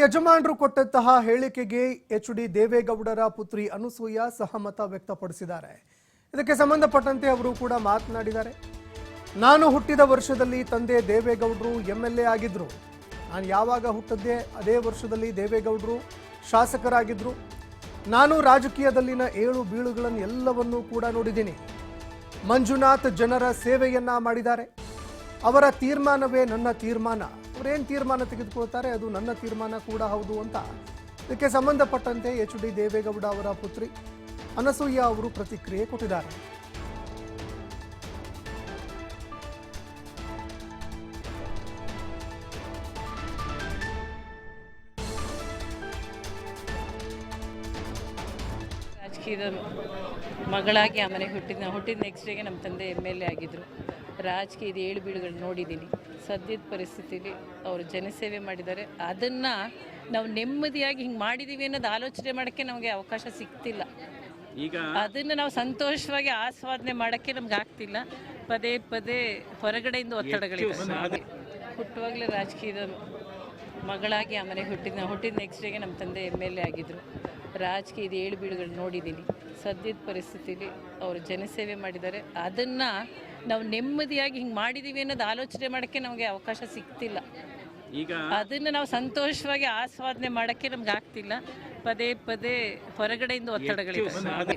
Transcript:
ಯಜಮಾನರು ಕೊಟ್ಟಂತಹ ಹೇಳಿಕೆಗೆ ಎಚ್ ಡಿ ದೇವೇಗೌಡರ ಪುತ್ರಿ ಅನುಸೂಯ ಸಹಮತ ವ್ಯಕ್ತಪಡಿಸಿದ್ದಾರೆ. ಇದಕ್ಕೆ ಸಂಬಂಧಪಟ್ಟಂತೆ ಅವರು ಕೂಡ ಮಾತನಾಡಿದ್ದಾರೆ. ನಾನು ಹುಟ್ಟಿದ ವರ್ಷದಲ್ಲಿ ತಂದೆ ದೇವೇಗೌಡರು ಎಂ ಎಲ್ ಎ ಆಗಿದ್ರು. ನಾನು ಯಾವಾಗ ಹುಟ್ಟಿದ್ದೆ ಅದೇ ವರ್ಷದಲ್ಲಿ ದೇವೇಗೌಡರು ಶಾಸಕರಾಗಿದ್ರು. ನಾನು ರಾಜಕೀಯದಲ್ಲಿನ ಏಳು ಬೀಳುಗಳನ್ನು ಎಲ್ಲವನ್ನೂ ಕೂಡ ನೋಡಿದ್ದೀನಿ. ಮಂಜುನಾಥ್ ಜನರ ಸೇವೆಯನ್ನ ಮಾಡಿದ್ದಾರೆ. ಅವರ ತೀರ್ಮಾನವೇ ನನ್ನ ತೀರ್ಮಾನ. ಅವರೇನು ತೀರ್ಮಾನ ತೆಗೆದುಕೊಳ್ತಾರೆ? ಅದು ನನ್ನ ತೀರ್ಮಾನ ಕೂಡ ಹೌದು ಅಂತ. ಇದಕ್ಕೆ ಸಂಬಂಧಪಟ್ಟಂತೆ ಎಚ್ ಡಿ ದೇವೇಗೌಡ ಅವರ ಪುತ್ರಿ ಅನಸೂಯ ಅವರು ಪ್ರತಿಕ್ರಿಯೆ ಕೊಟ್ಟಿದ್ದಾರೆ. ರಾಜಕೀಯದ ಮಗಳಾಗಿ ಆ ಮನೆಗೆ ಹುಟ್ಟಿದ ಹುಟ್ಟಿದ ನೆಕ್ಸ್ಟ್ ಡೇಗೆ ನಮ್ಮ ತಂದೆ ಎಂ ಎಲ್ ಎ ಆಗಿದ್ದರು ರಾಜಕೀಯದ ಏಳು ಬೀಳುಗಳು ನೋಡಿದ್ದೀನಿ. ಸದ್ಯದ ಪರಿಸ್ಥಿತಿಲಿ ಅವರು ಜನಸೇವೆ ಮಾಡಿದ್ದಾರೆ. ಅದನ್ನು ನಾವು ನೆಮ್ಮದಿಯಾಗಿ ಹಿಂಗೆ ಮಾಡಿದ್ದೀವಿ ಅನ್ನೋದು ಆಲೋಚನೆ ಮಾಡೋಕ್ಕೆ ನಮಗೆ ಅವಕಾಶ ಸಿಗ್ತಿಲ್ಲ. ಈಗ ಅದನ್ನು ನಾವು ಸಂತೋಷವಾಗಿ ಆಸ್ವಾದನೆ ಮಾಡೋಕ್ಕೆ ನಮ್ಗೆ ಆಗ್ತಿಲ್ಲ. ಪದೇ ಪದೇ ಹೊರಗಡೆಯಿಂದ ಒತ್ತಡಗಳಿವೆ ಹುಟ್ಟುವಾಗಲೇ ರಾಜಕೀಯದ ಮಗಳಾಗಿ ಆ ಮನೆಗೆ ಹುಟ್ಟಿದ ಹುಟ್ಟಿದ ನೆಕ್ಸ್ಟ್ ಡೇಗೆ ನಮ್ಮ ತಂದೆ ಎಂ ಎಲ್ ಎ ಆಗಿದ್ದರು ರಾಜಕೀಯದ ಏಳು ಬೀಳುಗಳು ನೋಡಿದ್ದೀನಿ. ಸದ್ಯದ ಪರಿಸ್ಥಿತಿಲಿ ಅವರು ಜನಸೇವೆ ಮಾಡಿದ್ದಾರೆ. ಅದನ್ನು ನಾವು ನೆಮ್ಮದಿಯಾಗಿ ಹಿಂಗೆ ಮಾಡಿದ್ದೀವಿ ಅನ್ನೋದು ಆಲೋಚನೆ ಮಾಡೋಕ್ಕೆ ನಮಗೆ ಅವಕಾಶ ಸಿಗ್ತಿಲ್ಲ. ಈಗ ಅದನ್ನು ನಾವು ಸಂತೋಷವಾಗಿ ಆಸ್ವಾದನೆ ಮಾಡೋಕ್ಕೆ ನಮ್ಗೆ ಆಗ್ತಿಲ್ಲ. ಪದೇ ಪದೇ ಹೊರಗಡೆಯಿಂದ ಒತ್ತಡಗಳಿದೆ.